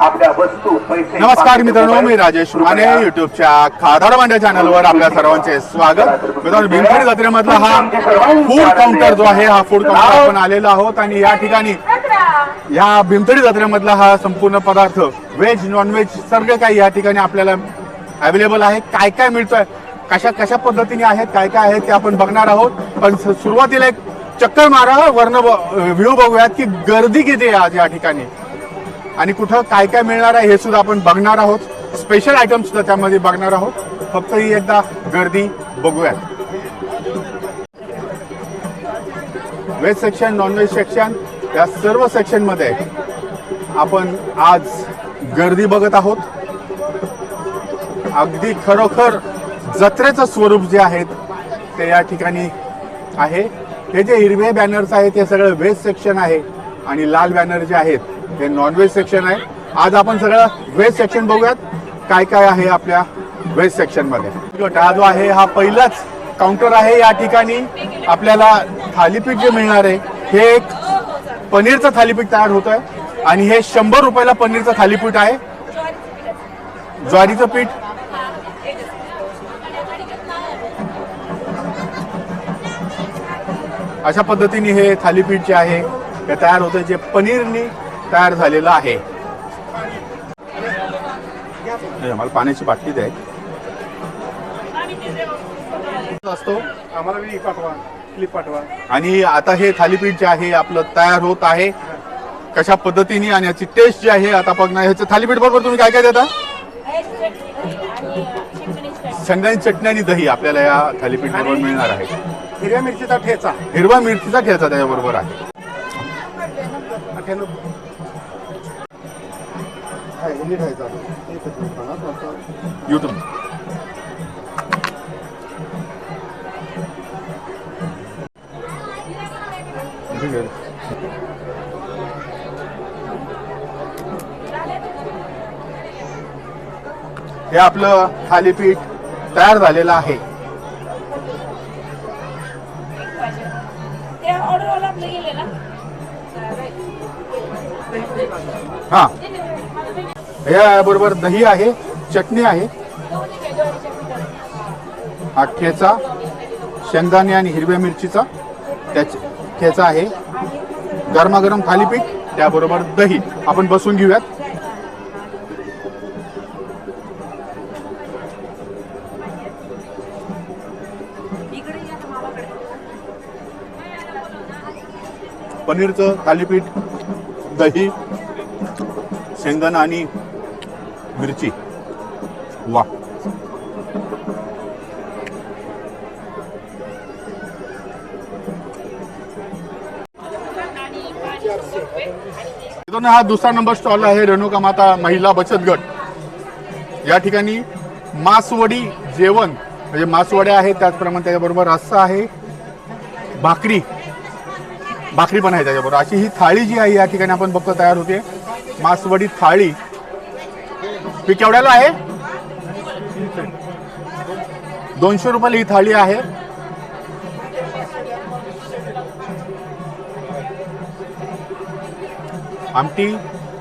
आपल्या वस्तू पैसे नमस्कार मित्रांनो मी राजेश माने युट्यूबच्या खादाड मांड्या चॅनलवर आपल्या सर्वांचे स्वागत. मित्रांनो भीमखेड जत्रेमधला हा फूड काउंटर जो आहे हा फूड काउंटर आपण आलेलो आहोत आणि या ठिकाणी या भीमथडी जत्रेमधला हा संपूर्ण पदार्थ व्हेज नॉन व्हेज सर्व काही या ठिकाणी आपल्याला अवेलेबल आहे. काय काय मिळतोय? कशा कशा पद्धतीने आहेत? काय काय आहेत ते आपण बघणार आहोत. पण सुरुवातीला एक चक्कर मारा वर्ण व्ह्यू बघूयात की गर्दी किती आहे आज या ठिकाणी. आणि कुठं काय काय मिळणार आहे हे सुद्धा आपण बघणार आहोत. स्पेशल आयटम सुद्धा त्यामध्ये बघणार आहोत. फक्त ही एकदा गर्दी बघूयात. व्हेज सेक्शन नॉनव्हेज सेक्शन या सर्व सेक्शनमध्ये आपण आज गर्दी बघत आहोत. अगदी खरोखर जत्रेचं स्वरूप जे आहेत ते या ठिकाणी आहे. हे जे हिरवे बॅनर्स आहेत ते सगळं व्हेज सेक्शन आहे आणि लाल बॅनर जे आहेत हे नॉनव्हेज सेक्शन आहे. आज आपण सगळं व्हेज सेक्शन बघूयात. काय काय आहे आपल्या व्हेज सेक्शनमध्ये? गट हा जो आहे हा पहिलाच काउंटर आहे या ठिकाणी. आपल्याला थालीपीठ जे मिळणार आहे हे एक पनीरचं थालीपीठ तयार होत आहे आणि हे शंभर रुपयाला पनीरचं थालीपीठ आहे. ज्वारीचं पीठ. अशा पद्धतीने हे थालीपीठ जे आहे हे तयार होतं जे पनीरनी तयार झालेलं आहे. मला पाण्याची बाटली द्या. असतो. आम्हाला पाठवा क्लिप पाठवा आणि आता हे थालीपीठ जे आहे आपलं तयार होत आहे. कशा पद्धतीने आणि याची टेस्ट जी आहे आता बघणार. ह्याचं थालीपीठ बरोबर तुम्ही काय काय देता? शेंगदाणी चटणी आणि दही आपल्याला या थालीपीठ बरोबर मिळणार आहे. हिरव्या मिरचीचा ठेचा. हिरवा मिरचीचा ठेचा त्याच्याबरोबर आहे. नीट आहे चालू. युट्यूब हे आपलं थालीपीठ तयार झालेलं आहे. हा. या बरोबर दही आहे चटणी आहे. ठेचा शेंगदाणे आणि हिरव्या मिरचीचा त्याच ठेचा आहे. गरमागरम थालीपीठ त्याबरोबर दही. आपण बसून घेऊयात. पनीरचं थालीपीठ दही शेंगदाणा आणि मिरची. वा. हा दुसरा नंबर स्टॉल आहे रेणुका माता महिला बचत गट. या ठिकाणी मासवडी जेवण म्हणजे मासवड्या आहेत त्याचप्रमाणे त्याच्याबरोबर रस्सा आहे भाकरी भाकरी पण आहे त्याच्याबरोबर. अशी ही थाळी जी आहे या ठिकाणी आपण बघतो तयार होते. मासवडी थाळी. ही केवढ्याला आहे? दोनशे रुपयाला ही थाळी आहे. आमटी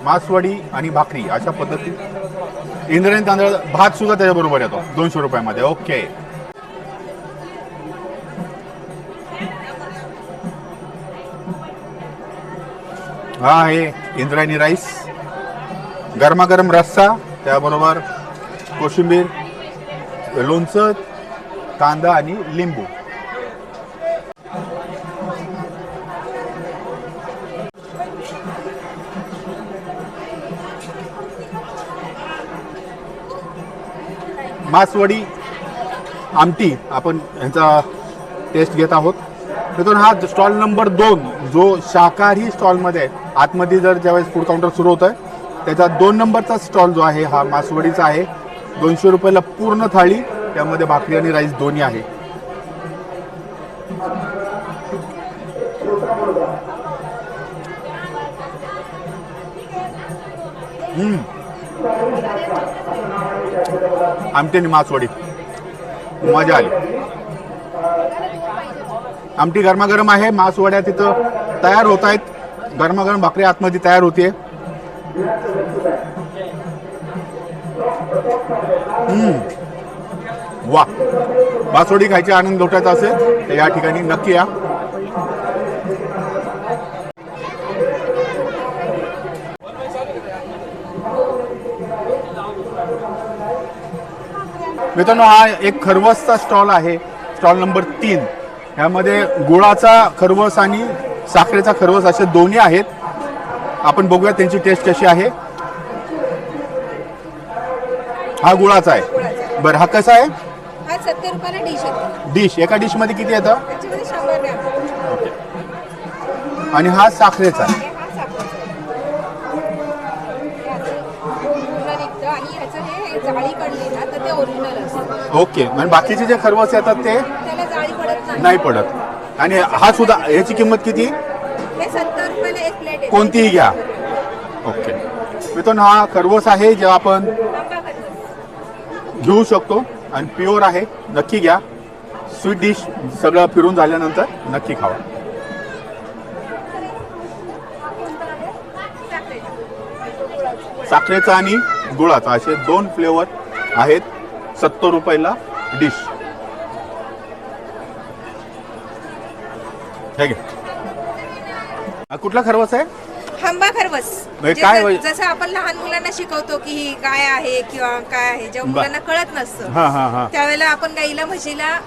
मासवडी आणि भाकरी अशा पद्धती इंद्रायणी तांदळ भात सुद्धा त्याच्याबरोबर येतो. दोनशे रुपयामध्ये. ओके. हा आहे इंद्रायणी राईस. गरमागरम रस्सा. त्याबरोबर कोशिंबीर लोणचं कांदा आणि लिंबू. मासवडी आमटी आपण ह्याचा टेस्ट घेत आहोत. तिथून हा स्टॉल नंबर दोन जो शाकाहारी स्टॉलमध्ये आहे. आतमध्ये जर ज्यावेळेस फूड काउंटर सुरू होतं आहे त्याचा दोन नंबरचा स्टॉल जो आहे हा मासवडीचा आहे. दोनशे रुपयाला पूर्ण थाळी त्यामध्ये भाकरी आणि राईस दोन्ही आहे. आमटी आणि मासवडी. मजा आली. आमटी गरमागरम आहे मासवड्या तिथं तयार होत आहेत. गरमागरम भाकरी आतमध्ये तयार होते वा. बासोडी खायची आनंद लोटायचा असेल तर या ठिकाणी नक्की या. मित्रांनो हा एक खरवसचा स्टॉल आहे. स्टॉल नंबर तीन. ह्यामध्ये गुळाचा खरवस आणि साखरेचा खरवस असे दोन्ही आहेत. आपण बघूया त्यांची टेस्ट कशी आहे. हा गुळाचा आहे. बरं हा कसा आहे? हा सत्तर रुपयाला डिश येते डिश एका डिशमध्ये किती येतं? त्याच्यामध्ये शंभर ग्रॅम. आणि हा साखरेचा आहे. हे हा साखरेचा आहे. हे असं पूर्ण निघतं आणि ह्याचं हे जाळी पडली ना तर ते ओरिजिनल असतं. ओके. म्हणजे बाकीचे जे खरवस येतात ते? त्याला जाळी पडत नाही. नाही पडत. आणि हा सुद्धा याची किंमत किती? कोणतीही घ्या. ओके मित्रांनो हा खरवस आहे जे आपण. घेऊ शकतो आणि प्युअर आहे. नक्की घ्या. स्वीट डिश सगळं फिरून झाल्यानंतर नक्की खावा. साखरेचं. आणि गुळाचा असे दोन फ्लेवर आहेत सत्तर रुपयाला डिश हे घे हा कुठला खरवस आहे? आंबा खरवस. म्हणजे काय जसं- वय- जसं आपण लहान मुलांना शिकवतो की ही काय आहे किंवा काय आहे जेव्हा बा- मुलांना कळत नसतं हा हा हा. त्यावेळेला आपण गाईला म्हशीला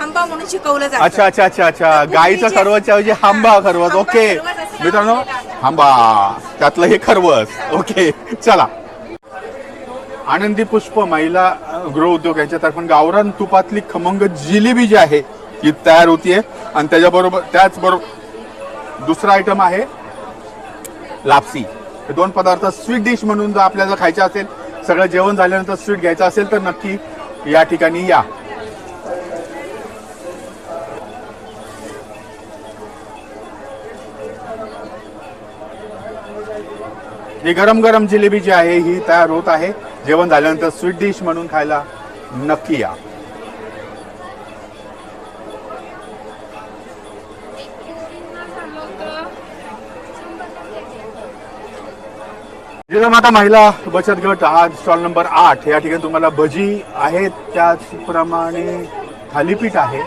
आंबा म्हणून शिकवलं जातं. अच्छा अच्छा अच्छा अच्छा. गाईचं खरवसच्या ऐवजी हांबा खरवस. हांबा ओके. खरवस असं मित्रांनो नाव दिलेलं आहे. हांबा. त्यातलं हे खरवस. ओके चला. आनंदी पुष्प महिला गृह उद्योग यांच्यातर्फे गावरान तुपातली खमंग जिलेबी जी आहे ही तयार होतीये. आणि त्याच्याबरोबर त्याचबरोबर दुसरा आयटम आहे लापसी. हे दोन पदार्थ स्वीट डिश म्हणून जर आपल्याला खायचे असेल सगळं जेवण झाल्यानंतर स्वीट घ्यायचं असेल तर नक्की या ठिकाणी या. ही गरम गरम जिलेबी जी आहे ही तयार होत आहे. जेवण झाल्यानंतर स्वीट डिश म्हणून खायला नक्की या. जिजामाता महिला बचत गट हा स्टॉल नंबर आठ. या ठिकाणी तुम्हाला भजी आहेत त्याचप्रमाणे थालीपीठ आहे.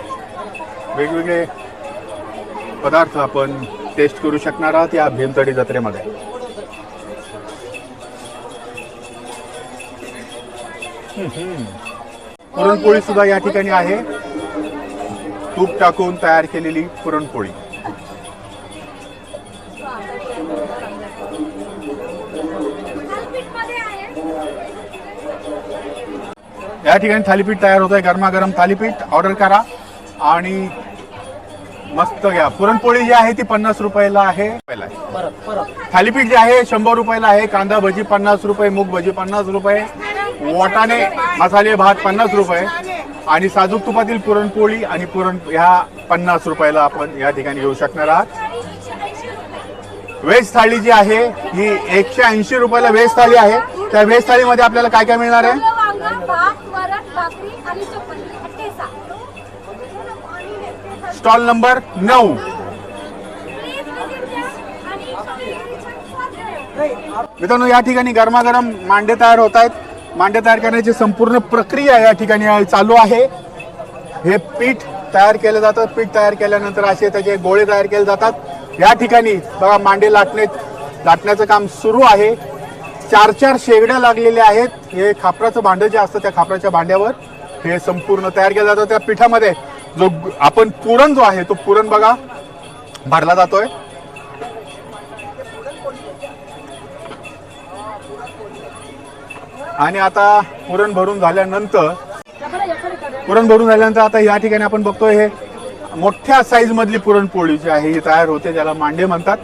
वेगवेगळे पदार्थ आपण टेस्ट करू शकणार आहात या भीमतडी जत्रेमध्ये. पुरणपोळी सुद्धा या ठिकाणी आहे. तूप टाकून तयार केलेली पुरणपोळी. या ठिकाणी थालीपीठ तयार होत आहे गरमागरम थालीपीठ ऑर्डर करा. आणि मस्त घ्या. पुरणपोळी जी आहे ती पन्नास रुपयाला आहे. थालीपीठ जे आहे शंभर रुपयाला आहे. कांदा भजी पन्नास रुपये मूग भजी पन्नास रुपये वाटाणे मसाले भात पन्नास रुपये आणि साजूक तुपातील पुरणपोळी आणि पुरण ह्या पन्नास रुपयाला आपण या ठिकाणी घेऊ शकणार आहात. व्हेज थाळी जी आहे ही एकशे ऐंशी रुपयाला व्हेज थाळी आहे. त्या व्हेज थाळीमध्ये आपल्याला काय काय मिळणार आहे वांगा भात वरण भाकरी आणि चपाती ठेचा स्टॉल नंबर नऊ. मित्रांनो या ठिकाणी गरमागरम मांडे तयार होत आहेत. मांडे तयार करण्याची संपूर्ण प्रक्रिया या ठिकाणी चालू आहे. हे पीठ तयार केलं जातं. पीठ तयार केल्यानंतर असे त्याचे गोळे तयार केले जातात. या ठिकाणी बघा मांडे लाटणे लाटण्याचं काम सुरू आहे. चार चार शेगड्या लागलेल्या आहेत. हे खापराचं भांडं जे असतं त्या खापराच्या भांड्यावर हे संपूर्ण तयार केलं जातं. त्या पिठामध्ये जो आपण पुरण जो आहे तो पुरण बघा भरला जातोय. आणि आता पुरण भरून झाल्यानंतर पुरण भरून झाल्यानंतर आता या ठिकाणी आपण बघतोय हे मोठ्या साईज मधली पुरणपोळी जी आहे ही तयार होते ज्याला मांडे म्हणतात.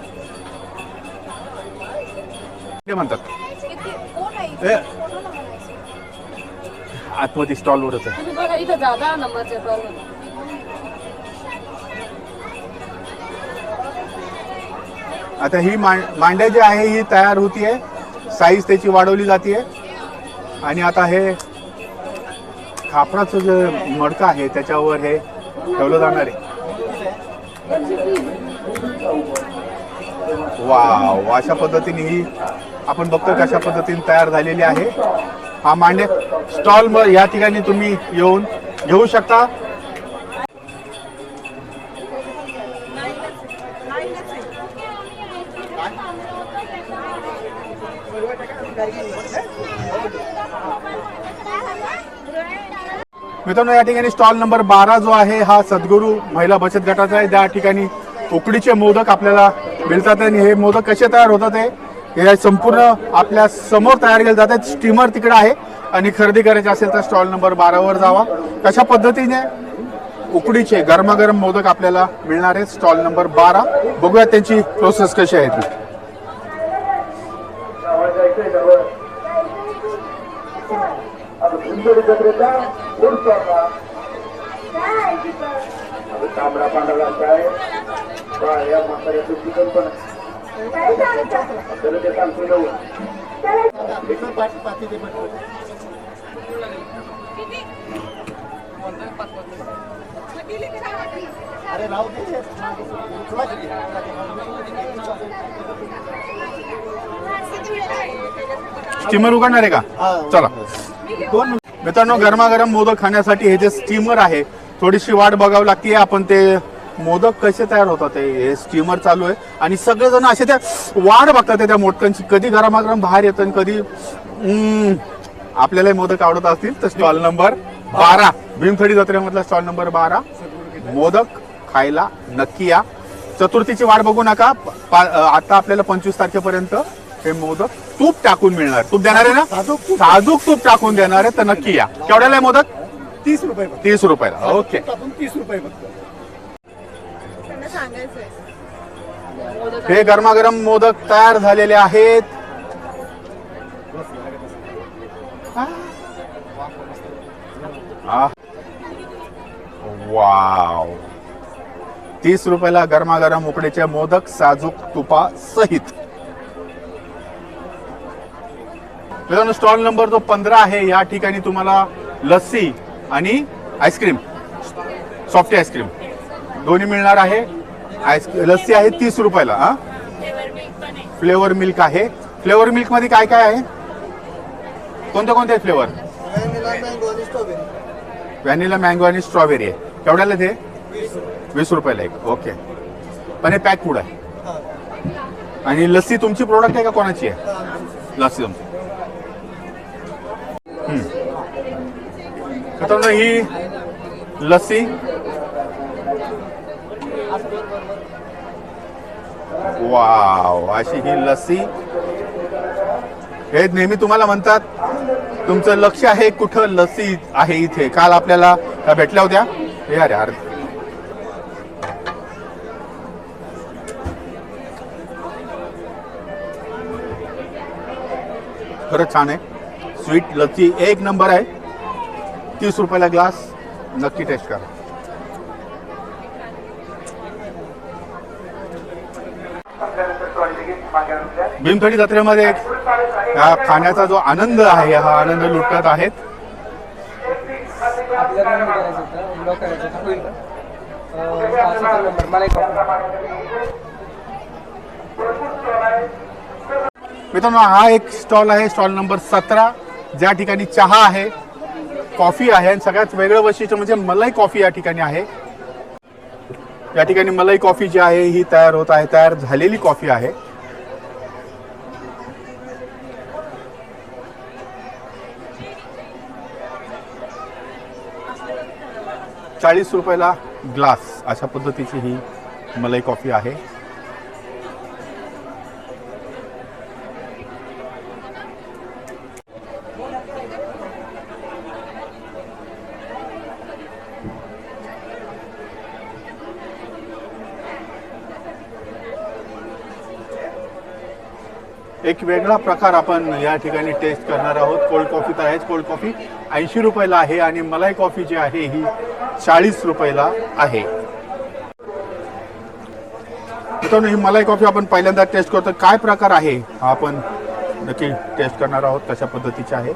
म्हणतात. आतमध्ये स्टॉलवरच आहे तुम्ही बघा इथं जा दहा नंबरच्या टॉलवर आता ही मां- मांड्या जी आहे ही तयार होतीये. साईज त्याची वाढवली जाते आणि आता हे खापराचं जे मडकं आहे त्याच्यावर हे ठेवलं जाणार आहे. वा अशा पद्धतीने ही आपण बघतो कशा पद्धतीने तयार झालेली आहे. हा मांडे स्टॉल या ठिकाणी तुम्ही येऊन घेऊ शकता. मित्रांनो या ठिकाणी स्टॉल नंबर बारा जो आहे हा सद्गुरू महिला बचत गटाचा आहे. त्या ठिकाणी उकडीचे मोदक आपल्याला मिळतात आणि हे मोदक कसे तयार होतात हे संपूर्ण आपल्यासमोर तयार केले जातात. स्टीमर तिकडे आहे आणि खरेदी करायची असेल तर स्टॉल नंबर बारावर जावा. कशा पद्धतीने उकडीचे गरमागरम मोदक आपल्याला मिळणार आहेत? स्टॉल नंबर बारा. बघूया त्यांची प्रोसेस कशी आहे ती. तांबडा पांढरा काय या म्हाताऱ्याचं चिकन पण. तर ते सांगतो जाऊन स्टीमर उघडणार आहे का? चला. मित्रांनो गरमागरम मोदक खाण्यासाठी हे जे स्टीमर आहे थोडीशी वाट बघावी लागते. आपण ते मोदक कसे तयार होतात ते हे स्टीमर चालू आहे. आणि सगळेजण असे त्या वाट बघतात त्या मोदकांची. कधी गरमागरम बाहेर येत आणि कधी आपल्याला मोदक आवडत असतील तर स्टॉल नंबर बारा. भीमथडी जत्रेमधला स्टॉल नंबर बारा. मोदक खायला नक्की या. चतुर्थीची वाट बघू नका. आता आपल्याला पंचवीस तारखेपर्यंत हे मोदक तूप टाकून मिळणार. तूप देणार आहे ना? साजूक तूप. टाकून देणार आहे तर नक्की या. केवढ्याला आहे मोदक? तीस रुपये तीस रुपयाला. ओके. आपण तीस रुपये फक्त. त्यांना सांगायचंय. हे गरमागरम मोदक तयार झालेले आहेत. आह. वाव. तीस रुपयाला गरमागरम उकडीचे मोदक साजूक तुपा सहित मित्रांनो स्टॉल नंबर जो पंधरा आहे या ठिकाणी तुम्हाला लस्सी आणि आईस्क्रीम सॉफ्टी आईस्क्रीम दोन्ही मिळणार आहे. आईस लस्सी आहे तीस रुपयाला हा? फ्लेवर मिल्क आहे. फ्लेवर मिल्कमध्ये काय काय आहे? कोणते कोणते फ्लेवर व्हॅनिला मँगो आणि स्ट्रॉबेरी आहे. केवढ्याला ते? वीस रुपयाला एक. ओके पण हे पॅक फूड आहे. आणि लस्सी तुमची प्रोडक्ट आहे का कोणाची आहे? लस्सी तुमची. मित्रांनो ही लस्सी. वाव अशी ही लस्सी. हे नेहमी तुम्हाला म्हणतात तुमचं लक्ष आहे कुठं लस्सी आहे इथे? काल आपल्याला त्या भेटल्या होत्या? हे अरे अरे. खरंच छान आहे. स्वीट लस्सी एक नंबर आहे. तीस रुपयाला ग्लास नक्की टेस्ट करा. भीमथडी जत्रेमध्ये या खाण्याचा जो आनंद आहे हा आनंद लुटत आहेत. मित्रांनो हा एक स्टॉल आहे स्टॉल नंबर सतरा. ज्या ठिकाणी चहा आहे कॉफी आहे आणि सगळ्यात वेगळं वैशिष्ट्य म्हणजे मलाई कॉफी या ठिकाणी आहे. या ठिकाणी मलाई कॉफी जी आहे ही तयार होत आहे तयार झालेली कॉफी आहे. चाळीस रुपयाला ग्लास अशा पद्धतीची ही मलाई कॉफी आहे. एक वेगळा प्रकार आपण या ठिकाणी टेस्ट करणार आहोत. कोल्ड कॉफी तर आहेच. कोल्ड कॉफी ऐंशी रुपयाला आहे आणि मलाई कॉफी जी आहे ही चाळीस रुपयाला आहे. मित्रांनो ही मलाई कॉफी आपण पहिल्यांदा टेस्ट करतो. काय प्रकार आहे? हा आपण नक्की टेस्ट करणार आहोत कशा पद्धतीचे आहे.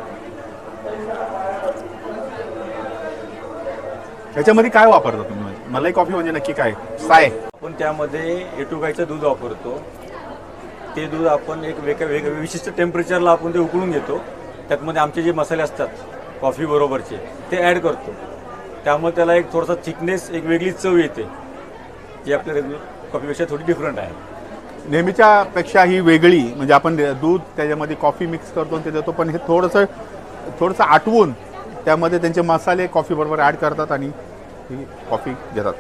याच्यामध्ये काय वापरता तुम्ही? मलाई कॉफी म्हणजे नक्की काय? साय. आपण त्यामध्ये एटुगायचं गाईचं दूध वापरतो. ते दूध आपण एक वेग वेग विशिष्ट टेम्परेचरला आपण ते उकळून घेतो. त्यातमध्ये आमचे जे मसाले असतात कॉफी बरोबरचे ते ॲड करतो. त्यामुळे त्याला एक थोडासा थिकनेस एक वेगळी चव येते. जी आपल्या रेग्युलर कॉफीपेक्षा थोडी डिफरंट आहे. नेहमीच्या पेक्षा ही वेगळी म्हणजे आपण दूध त्याच्यामध्ये कॉफी मिक्स करतो आणि ते देतो पण हे थोडंसं थोडंसं आटवून त्यामध्ये त्यांचे मसाले कॉफी बरोबर ॲड करतात आणि ही कॉफी देतात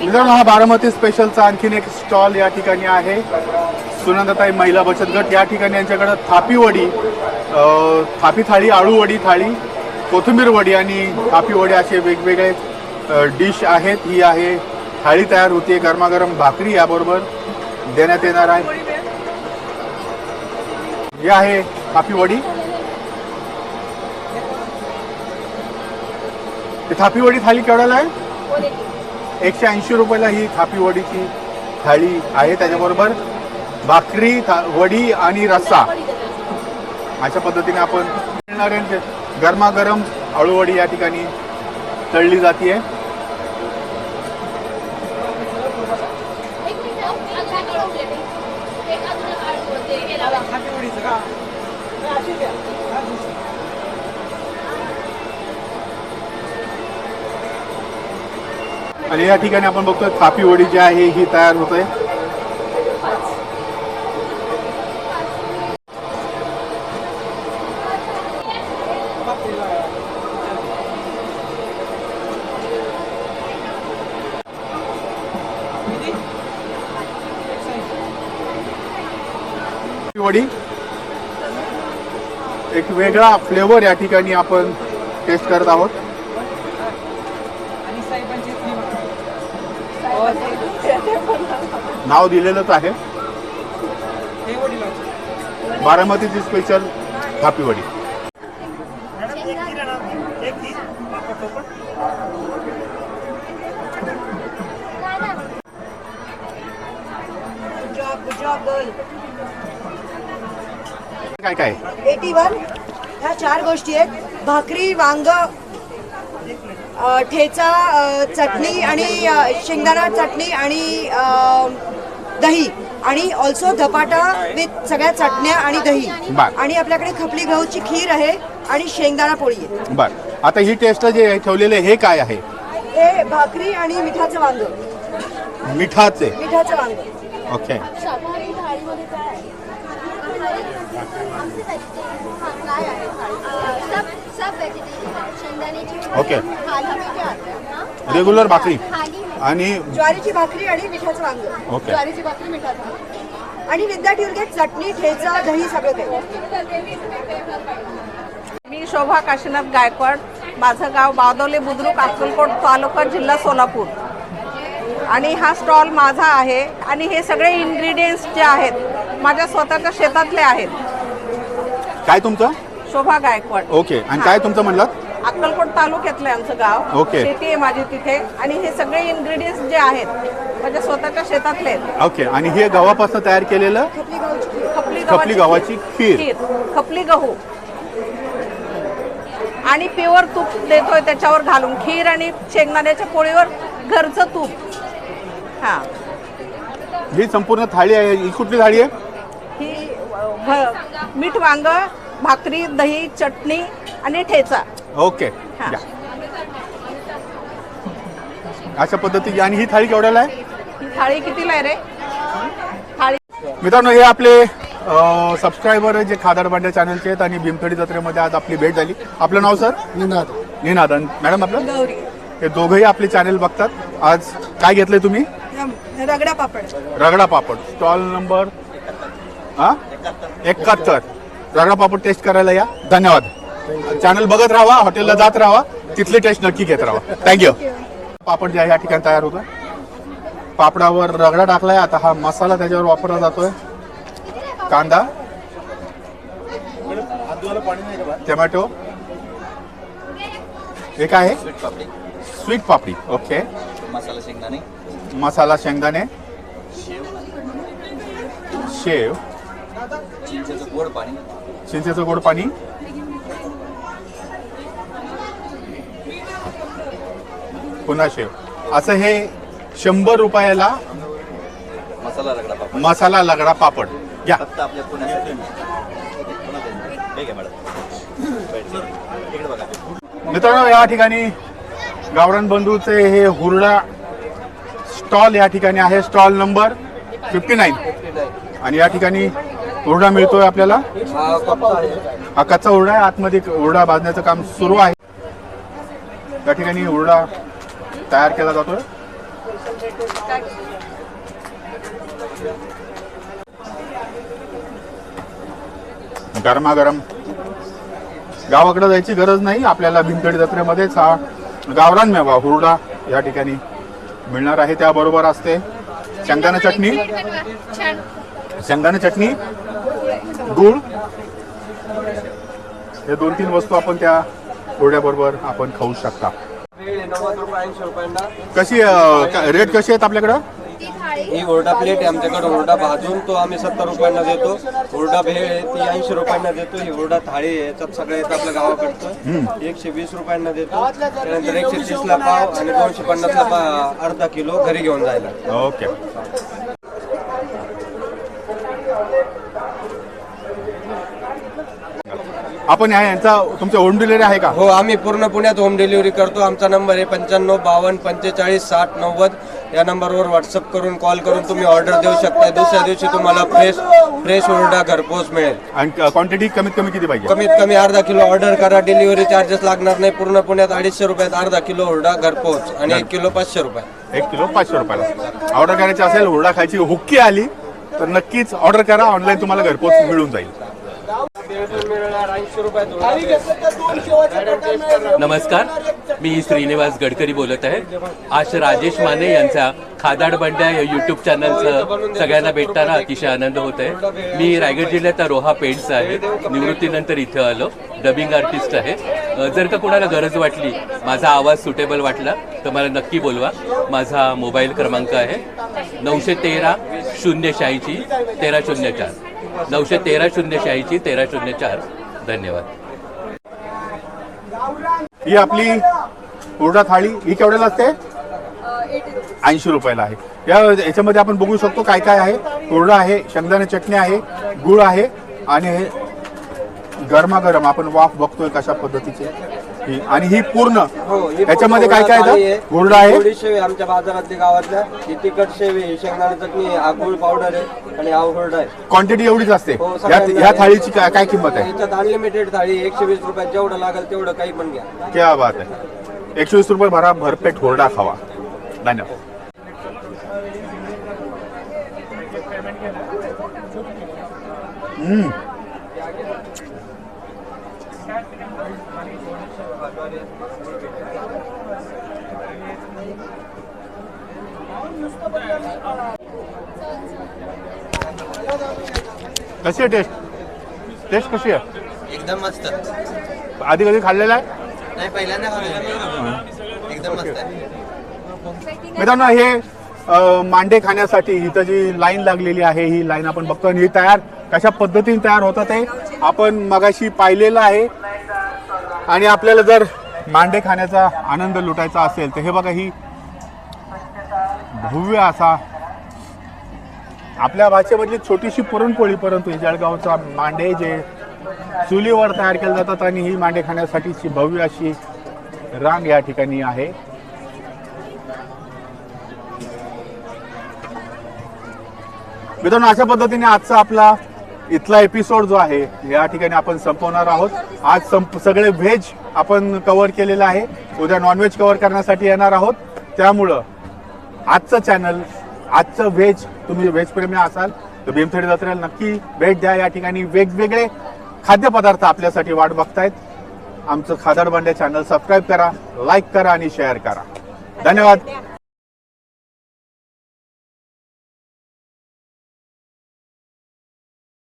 मित्रांनो हा बारामती स्पेशलचा आणखीन एक स्टॉल या ठिकाणी आहे. सुनंदाताई महिला बचत गट या ठिकाणी यांच्याकडं थापी वडी थापी थाळी आळू वडी थाळी कोथिंबीर वडी आणि थापी वडी असे वेगवेगळे डिश आहेत. ही आहे थाळी तयार होते गरमागरम भाकरी याबरोबर देण्यात येणार आहे. ही आहे थापी वडी. थापी वडी थाळी केवढ्याला आहे? हो, एकशे ऐंशी रुपयाला ही थापी वडीची थाळी आहे त्याच्याबरोबर भाकरी था- वडी आणि रस्सा. अशा पद्धतीने आपण मिळणारे गरमागरम आळूवडी या ठिकाणी तळली जाते आणि या ठिकाणी आपण बघतोय थापी वडी जी आहे ही तयार होत आहे वडी. एक वेगळा फ्लेवर या ठिकाणी आपण टेस्ट करत आहोत. नाव दिलेलंच आहे. हे बारामतीची स्पेशल थापी वडी. काय काय? एटी वन ह्या चार गोष्टी आहेत. भाकरी वांग अ, ठेचा चटणी आणि शेंगदाणा चटणी आणि अ, दही आणि ऑल्सो धपाटा विथ सगळ्या चटण्या आणि दही. बर. आणि आपल्याकडे खपली गहूची खीर आहे आणि शेंगदाणा पोळी आहे. बर. आता ही टेस्ट जे ठेवलेले हे काय आहे? हे भाकरी आणि मिठाचं वांग. मिठाचे. मिठाचं वांग. ओके शाकाहारी थाळीमध्ये काय आहे आमची त्याची काय आहे थाळी सब सब व्हेजिटेरियन शेंगदाण्याची ओके. हाँ? रेग्युलर भाकरी. आणि ज्वारीची भाकरी आणि मिठाचं वांग. ओके. ज्वारीची भाकरी मिठाचं आणि युल गेट चटणी ठेचा दही सगळं मी शोभा काशीनाथ गायकवाड. माझं गाव बावदवले बुद्रुक अक्कलकोट तालुका जिल्हा सोलापूर. आणि हा स्टॉल माझा आहे. आणि हे सगळे इन्ग्रेडियंट्स जे आहेत माझ्या स्वतःच्या शेतातले आहेत. काय तुमचं? शोभा गायकवाड. ओके. आणि काय तुमचं म्हणलं अक्कलकोट तालुक्यातलं आहे आमचं गाव. ओके. शेती आहे माझी तिथे. आणि हे सगळे इन्ग्रेडियंट्स जे आहेत माझ्या स्वतःच्या शेतातले आहेत. ओके आणि हे गव्हापासून तयार केलेलं? खपली खपली गव्हाची खीर. खीर. खपली गहू. आणि प्युअर तूप देतोय त्याच्यावर घालून. खीर आणि शेंगदाण्याच्या पोळीवर घरचं तूप. हा. ही संपूर्ण थाळी आहे. ही कुठली थाळी आहे? ही अ, भ- मीठ वांग भाकरी दही चटणी आणि ठेचा. ओके. हा. या. अशा पद्धती आणि ही थाळी केवढ्याला आहे? ही थाळी कितीला आहे रे? थाळी मित्रांनो हे आपले सबस्क्रायबर जे खादाड भांड्या चॅनलचे आहेत आणि भीमथडी जत्रेमध्ये आज आपली भेट झाली. आपलं नाव सर निनाद. निनाद आणि मॅडम आपलं? गौरी. हे दोघंही आपले चॅनल बघतात. आज काय घेतलंय तुम्ही? रगडा पापड. रगडा पापड. स्टॉल नंबर हा? एकाहत्तर. रगडा पापड टेस्ट करायला या. धन्यवाद. चॅनल बघत राहा हॉटेलला जात राहा तिथली टेस्ट नक्की घेत राहा थँक्यू पापड जे आहे या ठिकाणी तयार होतं पापडावर रगडा टाकलाय. आता हा मसाला त्याच्यावर वापरला जातोय. कांदा. टोमॅटो हे काय आहे? स्वीट पापडी. ओके मसाला शेंगदाणे. मसाला शेंगदाणे. शेव. चिंचेचं गोड पाणी. चिंचेचं गोड पाणी. पुन्हा शेव असं हे शंभर रुपयाला मसाला रगडा पापड. मसाला लगडा पापड. घ्या. फक्त आपल्या पुण्यासाठी. ठीक आहे मॅडम. इकडे बघा. मित्रांनो या ठिकाणी गावरान बंधूचे हे हुरडा स्टॉल या ठिकाणी आहे. Stall number fifty nine. आणि या ठिकाणी हुरडा मिळतोय आपल्याला. हा कप्पा आहे. हा कच्चा हुरडा आहे. आतमध्ये हुरडा भाजण्याचं काम सुरू आहे. या ठिकाणी हुरडा तयार केला जातोय? गरमागरम. गावाकडे जायची गरज नाही आपल्याला भिंतडी जत्रेमध्येच हा गावरान मेवा हुरडा या ठिकाणी मिळणार आहे. त्याबरोबर असते शेंगदाणा चटणी. शेंगदाणा चटणी गुळ. हे दोन तीन वस्तू आपण त्या हुरड्याबरोबर आपण खाऊ शकता. कशी रेट कशी आहेत आपल्याकडं? ही हुरडा प्लेट आहे आमच्याकडे हुरडा भाजून तो आम्ही सत्तर रुपयांना देतो. हुरडा भेळ आहे ती ऐंशी रुपयांना देतो ही हुरडा थाळी आहे याच्यात सगळं येतं आपल्या गावाकडचं. एकशे वीस रुपयांना देतो त्यानंतर एकशे तीसला पाव आणि दोनशे पन्नासला अर्धा किलो घरी घेऊन जायला. ओके. आपण या यांचा तुमच्या होम डिलिव्हरी आहे का? हो आम्ही पूर्ण पुण्यात होम डिलिव्हरी करतो. आमचा नंबर आहे पंच्याण्णव बावन्न पंचेचाळीस साठ नव्वद. या नंबरवर व्हॉट्सअप करून कॉल करून तुम्ही ऑर्डर देऊ शकता. दुसऱ्या दिवशी तुम्हाला फ्रेश फ्रेश हुरडा घरपोच मिळेल. आणि क्वांटिटी कमीत कमी किती पाहिजे? कमीत कमी अर्धा किलो ऑर्डर करा. डिलिव्हरी चार्जेस लागणार नाही. पूर्ण पुण्यात अडीचशे रुपयात अर्धा किलो हुरडा घरपोच आणि एक किलो पाचशे रुपये. एक किलो पाचशे रुपयाला. ऑर्डर करायची असेल हुरडा खायची हुक्की आली तर नक्कीच ऑर्डर करा. ऑनलाईन तुम्हाला घरपोच मिळून जाईल. नमस्कार मी श्रीनिवास गडकरी बोलत आहे. आज राजेश माने यांचा खादाड बंड्या या युट्यूब चॅनलचं सगळ्यांना भेटताना अतिशय आनंद होत आहे. मी रायगड जिल्ह्यात रोहा पेंट्स आहे. निवृत्तीनंतर इथं आलो. डबिंग आर्टिस्ट आहे. जर का कोणाला गरज वाटली माझा आवाज सुटेबल वाटला तर मला नक्की बोलवा. माझा मोबाईल क्रमांक आहे नऊशे तेरा शून्य शहाऐंशी तेरा शून्य चार. नऊशे तेरा शून्य शहाऐंशी तेरा शून्य चार. धन्यवाद. ही आपली पूर्ण थाळी ही केवढ्याला असते? ऐंशी रुपयाला आहे. या याच्यामध्ये आपण बघू शकतो काय काय आहे. पूर्ण आहे शेंगदाणे चटणी आहे गुळ आहे आणि हे गरमागरम आपण वाफ बघतोय कशा पद्धतीचे. ही आणि ही पूर्ण. हो ही याच्यामध्ये पूर्ण काय काय येतं? हुरडा आहे. शेव आहे आमच्या बाजारातली गावातल्या. ही तिखट शेव ही शेंगदाणा चटणी आहे हा गुळ पावडर आहे आणि हुरडा आहे. क्वांटिटी एवढीच असते. हो, या सगळ्यांना या आहे. थाळीची काय काय किंमत आहे? याच्यात अनलिमिटेड थाळी एकशे वीस रुपयात जेवढं लागेल तेवढं काही पण घ्या. क्या बात आहे. एकशे वीस रुपये भरा भरपेट हुरडा खावा. धन्यवाद. हम्म. कशी आहे टेस्ट टेस्ट कशी आहे? एकदम मस्त. आधी कधी खाल्लेला आहे? नाही पहिल्यांदा खाल्लं. एकदम मस्त आहे. मित्रांनो हे अ, मांडे खाण्यासाठी इथं जी लाईन लागलेली आहे ही लाईन आपण बघतो आणि ही तयार कशा पद्धतीने तयार होतात ते आपण मगाशी पाहिलेलं आहे. आणि आपल्याला जर मांडे खाण्याचा आनंद लुटायचा असेल तर हे बघा ही भव्य असा आपल्या भाषेमधली छोटीशी पुरणपोळी परंतु जळगावचा मांडे जे चुलीवर तयार केले जातात आणि ही मांडे खाण्यासाठीची भव्य अशी रांग या ठिकाणी आहे. मित्रांनो अशा पद्धतीने आजचा आपला इथला एपिसोड जो आहे या ठिकाणी आपण संपवणार आहोत. आज संप सगळे व्हेज आपण कव्हर केलेलं आहे. उद्या नॉनव्हेज कव्हर करण्यासाठी येणार आहोत. त्यामुळं आजचं चॅनल आजचं व्हेज तुम्ही व्हेजप्रेमी असाल तर भीमथडी जत्रेला नक्की भेट द्या. या ठिकाणी वेगवेगळे खाद्यपदार्थ आपल्यासाठी वाट बघतायत. आमचं खादड बांड्या चॅनल सबस्क्राईब करा लाईक करा आणि शेअर करा. धन्यवाद.